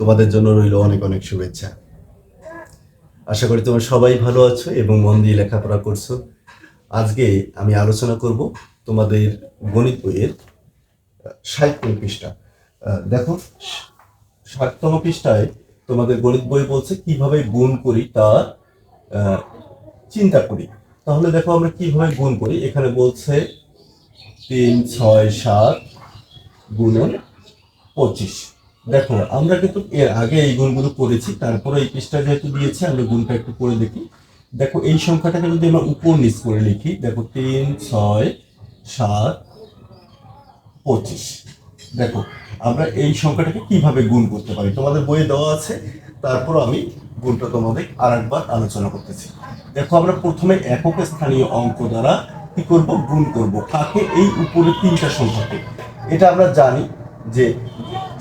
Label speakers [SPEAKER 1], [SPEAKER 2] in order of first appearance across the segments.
[SPEAKER 1] তোমাদের জন্য রইল অনেক অনেক শুভেচ্ছা। আশা করি তোমরা সবাই ভালো আছো এবং মন দিয়ে লেখাপড়া করছ। আজকে আমি আলোচনা করব তোমাদের গণিত বইয়ের ষাটতম পৃষ্ঠা। দেখো ষাটতম পৃষ্ঠায় তোমাদের গণিত বই বলছে কীভাবে গুণ করি তার চিন্তা করি। তাহলে দেখো আমরা কীভাবে গুণ করি। এখানে বলছে তিন, ছয়, সাত, গুণন পঁচিশ। দেখো, আমরা কিন্তু এর আগে এই গুণগুলো করেছি, তারপরে এই পৃষ্ঠা যেহেতু দিয়েছে, আমরা গুণটা একটু করে দেখি। দেখো, এই সংখ্যাটাকে যদি আমরা উপর নিচ করে লিখি, দেখো, তিন, ছয়, সাত, পঁচিশ। দেখো, আমরা এই সংখ্যাটাকে কীভাবে গুণ করতে পারি? তোমাদের বইয়ে দেওয়া আছে, তারপর আমি গুণটা তোমাদের আর একবার আলোচনা করতেছি। দেখো, আমরা প্রথমে একক স্থানীয় অঙ্ক দ্বারা কি করব? গুণ করব। কাকে এই উপরে তিনটা সংখ্যাকে এটা আমরা জানি যে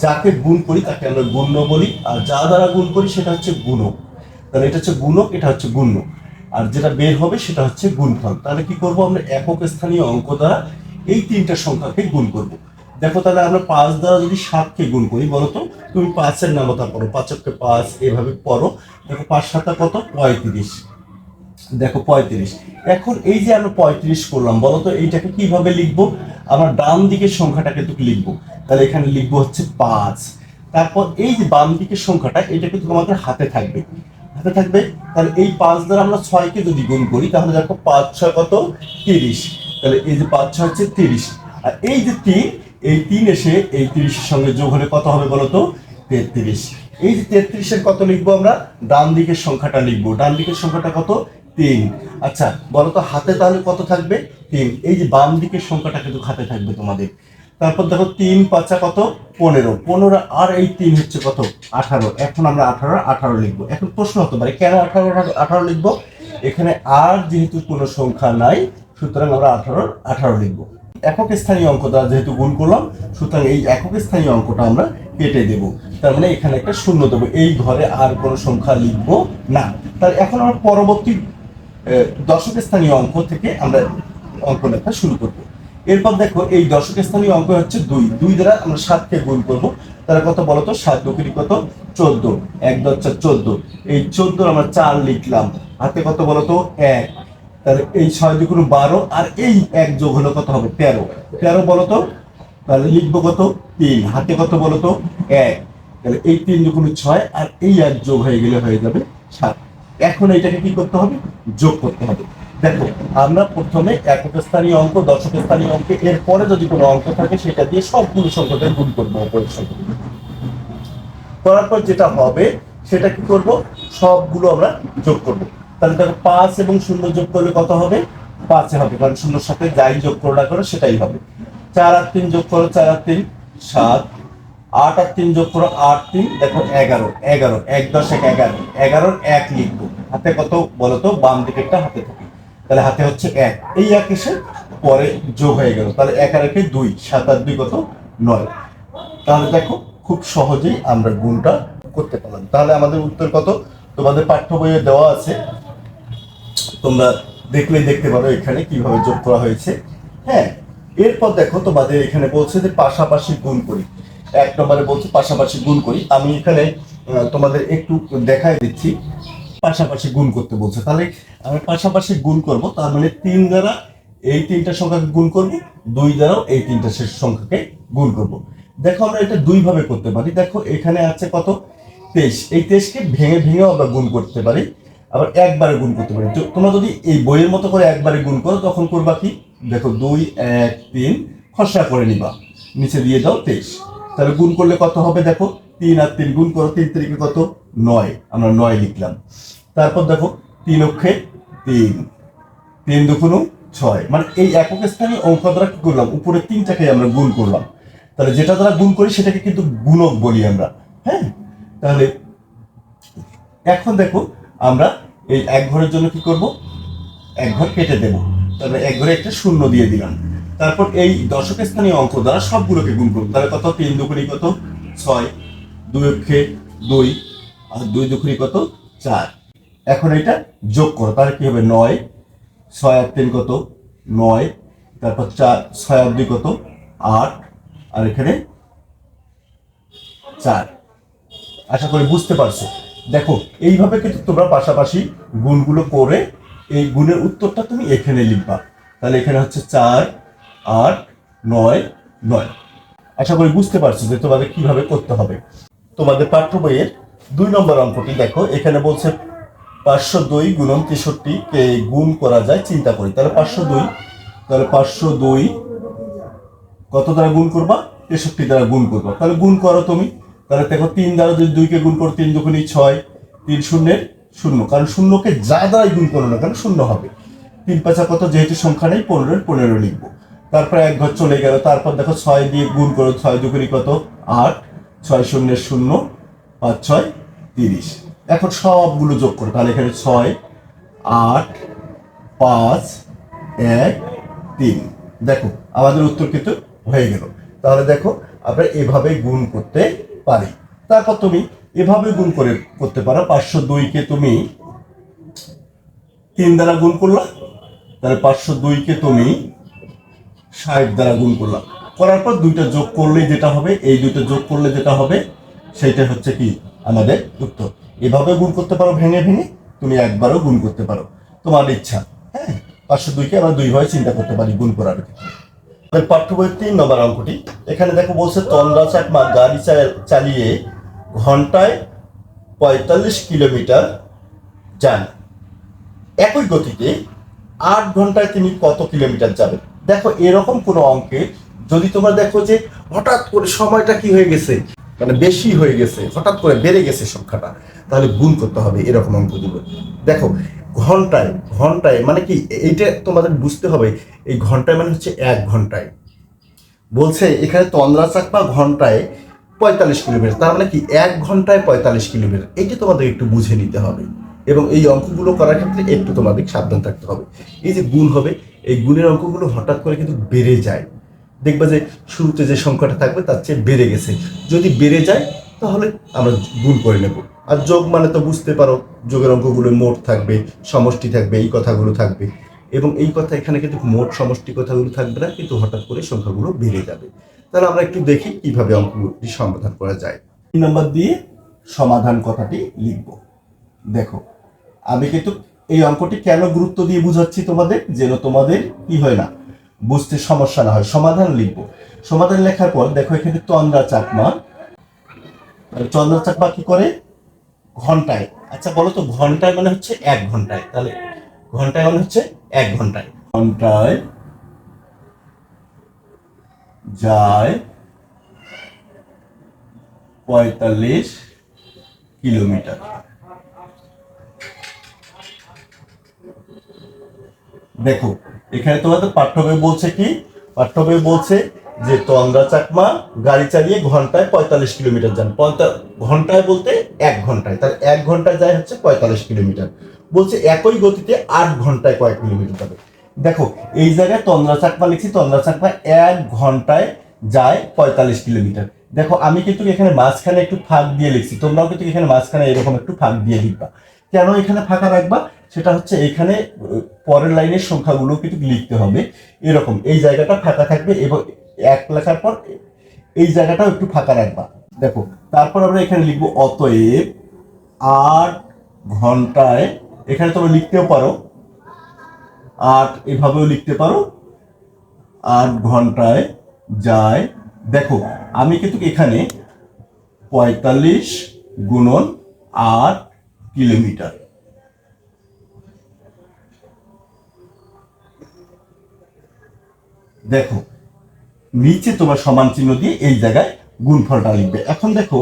[SPEAKER 1] যাকে গুণ করি তাকে আমরা গুণ্য বলি, আর যা দ্বারা গুণ করি সেটা হচ্ছে গুণক। তাহলে এটা হচ্ছে গুণক, এটা হচ্ছে গুণ্য। আর যেটা বের হবে সেটা হচ্ছে গুণফল। তাহলে কি করব আমরা একক স্থানীয় অঙ্ক দ্বারা এই তিনটা সংখ্যাকে গুণ করব। দেখো তাহলে আমরা পাঁচ দ্বারা যদি সাতকে গুণ করি বলো তো তুমি পাঁচের নামতা পড়ো পাঁচককে পাঁচ এভাবে পড়ো। দেখো পাঁচ সাতটা কত? পঁয়ত্রিশ। দেখো পঁয়ত্রিশ। এখন এই যে আমরা পঁয়ত্রিশ করলাম বলো তো এইটাকে কীভাবে লিখব? আমরা ডান দিকের সংখ্যাটাকে কিন্তু লিখব? তাহলে এখানে লিখব হচ্ছে পাঁচ। তারপর এই যে বাম দিকের সংখ্যাটা, এটা কিন্তু আমাদের হাতে থাকবে। হাতে থাকবে, তাহলে এই পাঁচ দ্বারা আমরা ছয়কে যদি গুণ করি, তাহলে দেখো পাঁচ ছয় কত? তিরিশ। তাহলে এই যে পাঁচ ছয় হচ্ছে তিরিশ। আর এই যে তিন, এই তিন এসে এই তিরিশের সঙ্গে যোগ হলে কত হবে বলতো তেত্রিশ। এই যে তেত্রিশের কত লিখব আমরা? ডান দিকের সংখ্যাটা লিখব। ডান দিকের সংখ্যাটা কত? তিন। আচ্ছা বলো তো হাতে তাহলে কত থাকবে? তিন। এই যে বাম দিকের সংখ্যাটা কিন্তু হাতে থাকবে তোমাদের। তারপর দেখো তিন পাঁচা কত? পনেরো। পনেরো আর এই তিন হচ্ছে কত? আঠারো। এখন আমরা আঠারো আঠারো লিখব। এখন প্রশ্ন হতে পারে, কেন আঠারো আঠারো লিখব? এখানে আর যেহেতু কোনো সংখ্যা নাই, সুতরাং আমরা আঠারো আঠারো লিখব। একক স্থানীয় অঙ্ক দ্বারা যেহেতু গুণ করলাম, সুতরাং এই একক স্থানীয় অঙ্কটা আমরা কেটে দেব। তার মানে এখানে একটা শূন্য দেবো। এই ঘরে আর কোনো সংখ্যা লিখব না। তাহলে এখন আমরা পরবর্তী দশক স্থানীয় অঙ্ক থেকে আমরা অঙ্ক লেখা শুরু করব। এরপর দেখো, এই দশক স্থানীয় অঙ্ক হচ্ছে দুই। দুই দ্বারা আমরা সাতকে গুণ করব। তাহলে কত বলতো সাত দুকুড়ি কত? চোদ্দ। এক দশটা চোদ্দ। এই চোদ্দ আমরা চার লিখলাম। হাতে কত বলতো এক। তাহলে এই ছয় দুগুণ বারো আর এই এক যোগ হলো কত হবে? তেরো। তেরো বলতো তাহলে লিখব কত? তিন। হাতে কত বলতো এক। তাহলে এই তিন দুগুণ ছয় আর এই এক যোগ হয়ে গেলে হয়ে যাবে সাত। এখন এটাকে কি করতে হবে? যোগ করতে হবে। দেখো, আমরা প্রথমে একক স্থানীয় অঙ্ক দশক স্থানীয় অঙ্কে, এরপরে যদি কোনো অঙ্ক থাকে, সেটা দিয়ে সবগুলো সংখ্যাকে গুণ করব অপরের সঙ্গে করার পর যেটা হবে, সেটা কি করব? সবগুলো আমরা যোগ করব। তাহলে দেখো, পাঁচ এবং শূন্য যোগ করলে কত হবে? পাঁচে হবে, কারণ শূন্যর সাথে যাই যোগ করো না করো সেটাই হবে। চার আর তিন যোগ করো চার আর তিন, সাত। আট আর তিন যোগ করো আট তিন, দেখো এগারো এগারো, এক দশ এক এগারো, এগারোর এক লিখব। হাতে কত বলো তো? বাম দিকেরটা হাতে থাকে। তাহলে হাতে হচ্ছে এক। এই এক এসে পরে যোগ হয়ে গেল। তাহলে এক আর একে দুই, সাত আর দুই কত? নয়। তাহলে দেখো, খুব সহজেই আমরা গুণটা করতে পারলাম। তাহলে আমাদের উত্তর কত? তোমাদের পাঠ্য বইয়ে দেওয়া আছে। তোমরা দেখলেই দেখতে পারো এখানে কীভাবে যোগ করা হয়েছে। হ্যাঁ এরপর দেখো তোমাদের এখানে বলছে যে পাশাপাশি গুণ করি। এক নম্বরে বলছে, পাশাপাশি গুণ করি। আমি এখানে তোমাদের একটু দেখাই দিচ্ছি। পাশাপাশি গুণ করতে বলছে। তাহলে আমি পাশাপাশি গুণ করব, তার মানে তিন দ্বারা এই তিনটা সংখ্যাকে গুণ করব, দুই দ্বারাও এই তিনটা শেষ সংখ্যাকে গুণ করব। দেখো, আমরা এটা দুই ভাবে করতে পারি। দেখো, এখানে আছে কত? তেইশ। এই তেইশকে ভেঙে ভেঙেও আমরা গুণ করতে পারি। আবার একবারে গুণ করতে পারি। তোমরা যদি এই বইয়ের মতো করে একবারে গুণ করো, তখন করবা কি? দেখো, দুই, এক, তিন, খসড়া করে নিবা। নিচে দিয়ে দাও তেইশ। তাহলে গুণ করলে কত হবে দেখো? তিন আর তিন, গুণ করো, তিন তারিখে কত? নয়। আমরা নয় লিখলাম। তারপর দেখো, তিন অক্ষে তিন। তিন দুগুণ ছয়। মানে এই একক স্থানে অঙ্ক দ্বারা কি করলাম? উপরে তিনটাকে আমরা গুণ করলাম। তাহলে যেটা দ্বারা গুণ করি, সেটাকে কিন্তু গুণক বলি আমরা। হ্যাঁ? তাহলে এখন দেখো, আমরা এই এক ঘরের জন্য কি করব? এক ঘর কেটে দেব। তাহলে এক ঘরে একটা শূন্য দিয়ে দিলাম। তারপর এই দশক স্থানীয় অঙ্ক দ্বারা সবগুলোকে গুণ করব তাহলে কত? তিন দুকুড়ি কত? ছয়। দুই অক্ষে দুই। আর দুই দুকুড়ি কত? চার। এখন এটা যোগ করো, তাহলে কি হবে? নয়। ছয় আর তিন কত? নয়। তারপর চার। ছয় আর দুই কত? আট। আর এখানে চার। আশা করি বুঝতে পারছ। দেখো, এইভাবে কিন্তু তোমরা পাশাপাশি গুণগুলো করে এই গুণের উত্তরটা তুমি এখানে লিখবা। তাহলে এখানে হচ্ছে চার আট, নয় নয়। আশা করি বুঝতে পারছ যে তোমাদের কীভাবে করতে হবে। তোমাদের পাঠ্য বইয়ের দুই নম্বর অঙ্কটি দেখো, এখানে বলছে পাঁচশো দুই গুণন তেষট্টি কে গুণ করা যায়, চিন্তা করি। তাহলে পাঁচশো দুই, তাহলে পাঁচশো দুই কত দ্বারা গুণ করবা? তেষট্টি দ্বারা গুণ করবা। তাহলে গুণ করো তুমি। তাহলে দেখো তিন দ্বারা যদি দুইকে গুণ করো, তিন দুগুণই ছয়, তিন শূন্যের শূন্য। কারণ শূন্যকে যা দ্বারাই গুণ করো না কেন, শূন্য হবে। তিন পাঁচা কত? যেহেতু সংখ্যা নেই পনেরোর পনেরো লিখব। তারপরে এক ঘর চলে গেল, তারপর দেখো ছয় দিয়ে গুণ করো, ছয় দুগুণি কত? আট, ছয় শূন্য শূন্য, পাঁচ, ছয়, তিরিশ। এখন সবগুলো যোগ করো, তাহলে এখানে ছয়, আট, পাঁচ, এক, তিন। দেখো, আমাদের উত্তর কিন্তু হয়ে গেল। তাহলে দেখো, আমরা এভাবে গুণ করতে পারি। তারপর তুমি এভাবে গুণ করে করতে পারো, পাঁচশো দুইকে তুমি তিন দ্বারা গুণ করলা, তাহলে পাঁচশো দুইকে তুমি ষাট দ্বারা গুণ করলাম। করার পর দুইটা যোগ করলে যেটা হবে, এই দুইটা যোগ করলে যেটা হবে সেটা হচ্ছে কি? আমাদের উত্তর। এভাবে গুণ করতে পারো, ভেঙে ভেঙে তুমি একবারও গুণ করতে পারো। তোমার ইচ্ছা হ্যাঁ? পাঁচশো দুইকে আমরা দুইভাবে চিন্তা করতে পারি গুণ করার ক্ষেত্রে। আমাদের পাঠ্য বইয়ের তিন নম্বর অঙ্কটি। এখানে দেখো বলছে তন্দ্রা চাকমা গাড়ি চালিয়ে ঘন্টায় পঁয়তাল্লিশ কিলোমিটার যান। একই গতিতে আট ঘন্টায় তিনি কত কিলোমিটার যাবেন? দেখো, এরকম কোনো অঙ্কে যদি তোমরা দেখো যে হঠাৎ করে সময়টা কি হয়ে গেছে মানে বেশি হয়ে গেছে, হঠাৎ করে বেড়ে গেছে সংখ্যাটা, তাহলে গুণ করতে হবে এরকম অঙ্কগুলো দেখো, ঘন্টায় ঘন্টায় মানে কি, এইটা তোমাদের বুঝতে হবে, এই ঘন্টায় মানে হচ্ছে এক ঘন্টায়। বলছে, এখানে তন্দ্রা চাকমা ঘন্টায় পঁয়তাল্লিশ কিলোমিটার, তার মানে কি, এক ঘন্টায় পঁয়তাল্লিশ কিলোমিটার, এইটা তোমাদের একটু বুঝে নিতে হবে। এবং এই অঙ্কগুলো করার ক্ষেত্রে একটু তোমাদের সাবধান থাকতে হবে। এই যে গুণ হবে এই গুণের অঙ্কগুলো হঠাৎ করে কিন্তু বেড়ে যায়। দেখবা যে শুরুতে যে সংখ্যাটা থাকবে তার চেয়ে বেড়ে গেছে। যদি বেড়ে যায়, তাহলে আমরা গুণ করে নেব। আর যোগ মানে তো বুঝতে পারো, যোগের অঙ্কগুলো মোট থাকবে, সমষ্টি থাকবে, এই কথাগুলো থাকবে। এবং এই কথা এখানে কিন্তু মোট সমষ্টি কথাগুলো থাকবে না, কিন্তু হঠাৎ করে সংখ্যাগুলো বেড়ে যাবে। তাহলে আমরা একটু দেখি কীভাবে অঙ্কগুলি সমাধান করা যায়। তিন নম্বর দিয়ে সমাধান কথাটি লিখব। দেখো আমি কিন্তু এই অঙ্কটি কেন গুরুত্ব দিয়ে বুঝাচ্ছি তোমাদের? যেন তোমাদের কি হয় না, বুঝতে সমস্যা না হয়। সমাধান লিখব। সমাধান লেখার পর দেখো এখানে তন্দ্রা চাকমা। চন্দ্রা চাকমা কি করে? ঘন্টায়। আচ্ছা বলো তো, ঘন্টায় মানে হচ্ছে এক ঘন্টায়। তাহলে ঘন্টায় মানে হচ্ছে এক ঘন্টায়। ঘন্টায় যায় পঁয়তাল্লিশ কিলোমিটার। দেখো, এখানে তোমাদের পাঠ্য বই বলছে কি? পাঠ্য বই বলছে যে তন্দ্রা চাকমা গাড়ি চালিয়ে ঘন্টায় পঁয়তাল্লিশ কিলোমিটার যান। ঘন্টায় বলতে এক ঘন্টায়। তাহলে এক ঘন্টায় যায় হচ্ছে পঁয়তাল্লিশ কিলোমিটার। বলছে একই গতিতে আট ঘন্টায় কয়েক কিলোমিটার যাবে। দেখো, এই জায়গায় তন্দ্রা চাকমা লিখছি, তন্দ্রা চাকমা এক ঘন্টায় যায় পঁয়তাল্লিশ কিলোমিটার। দেখো, আমি কিন্তু এখানে মাঝখানে একটু ফাঁক দিয়ে লিখছি। তোমরাও কিন্তু এখানে মাঝখানে এরকম একটু ফাঁক দিয়ে লিখবা। কেন এখানে ফাঁকা রাখবা? সেটা হচ্ছে এখানে, পরের লাইনের সংখ্যাগুলো কিন্তু লিখতে হবে। এরকম, এই জায়গাটা ফাঁকা থাকবে এবং এক লেখার পর এই জায়গাটাও একটু ফাঁকা রাখবা। দেখো, তারপর আমরা এখানে লিখব, অতএব আট ঘন্টায়, এখানে তোমরা লিখতেও পারো, আট এভাবেও লিখতে পারো, আট ঘন্টায় যায়। দেখো, আমি কিন্তু এখানে পঁয়তাল্লিশ গুণন আট কিলোমিটার। দেখো, নিচে তোমার সমান চিহ্ন দিয়ে এই জায়গায় গুণফলটা লিখবে। এখন দেখো,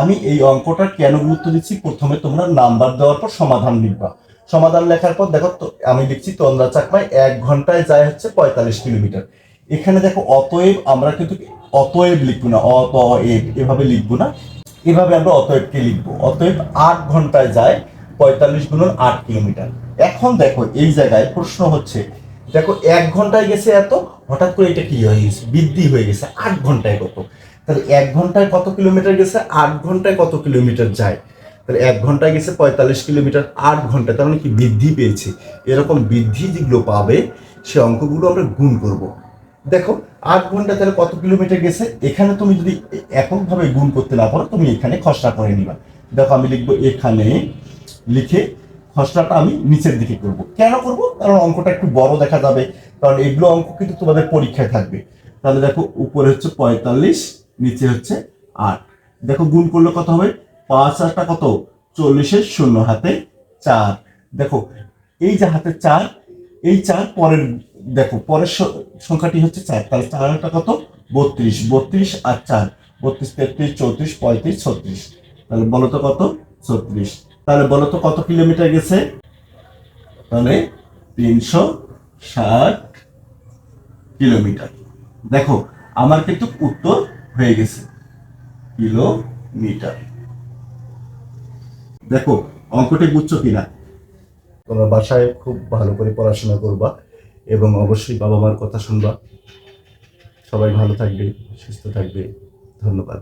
[SPEAKER 1] আমি এই অঙ্কটা কেন গুরুত্ব দিচ্ছি? প্রথমে তোমরা নাম্বার দেওয়ার পর সমাধান লিখবা। সমাধান লেখার পর দেখো, তো আমি লিখছি তন্দ্রা চাকমায় এক ঘন্টায় যায় হচ্ছে পঁয়তাল্লিশ কিলোমিটার। এখানে দেখো, অতএব আমরা কিন্তু অতএব লিখব না, অতএব এভাবে লিখব না। এভাবে আমরা অতএবকে লিখব। অতএব আট ঘন্টায় যায় পঁয়তাল্লিশ গুণন আট কিলোমিটার। এখন দেখো, এই জায়গায় প্রশ্ন হচ্ছে, দেখো, এক ঘন্টায় গেছে এত, হঠাৎ করে এটা কি হয়ে গেছে? বৃদ্ধি হয়ে গেছে আট ঘন্টায় কত? তাহলে এক ঘন্টায় কত কিলোমিটার গেছে? আট ঘন্টায় কত কিলোমিটার যায়? তাহলে এক ঘন্টায় গেছে পঁয়তাল্লিশ কিলোমিটার, আট ঘন্টায়, তার মানে কি বৃদ্ধি পেয়েছে? এরকম বৃদ্ধি যেগুলো পাবে, সে অঙ্কগুলো আমরা গুণ করব। দেখো আট ঘণ্টা তাহলে কত কিলোমিটার গেছে? এখানে তুমি যদি এককভাবে গুণ করতে না পারো, তুমি এখানে খসড়া করে নিবা। দেখো, আমি লিখব এখানে, লিখে খসড়াটা আমি নিচের দিকে করব। কেন করব? কারণ অঙ্কটা একটু বড় দেখা যাবে। কারণ এগুলো অঙ্ক কিন্তু তোমাদের পরীক্ষায় থাকবে। তাহলে দেখো, উপরে হচ্ছে পঁয়তাল্লিশ, নিচে হচ্ছে আট। দেখো, গুণ করলে কত হবে? পাঁচ আটটা কত? চল্লিশের শূন্য হাতে চার। দেখো, এই যে হাতে চার এই চার পরের, দেখো, পরের সংখ্যাটি হচ্ছে চার। তাহলে চার আটটা কত? বত্রিশ। বত্রিশ আর চার। বত্রিশ, তেত্রিশ, চৌত্রিশ, পঁয়ত্রিশ, ছত্রিশ। তাহলে বলো তো কত? ছত্রিশ। তাহলে বলো তো কত কিলোমিটার গেছে? তাহলে তিনশো ষাট কিলোমিটার। দেখো, আমার কিন্তু উত্তর হয়ে গেছে। কিলোমিটার। দেখো, অঙ্কটি বুঝছ কিনা? তোমরা বাসায় খুব ভালো করে পড়াশোনা করবা এবং অবশ্যই বাবা মার কথা শুনবা। সবাই ভালো থাকবে, সুস্থ থাকবে। ধন্যবাদ।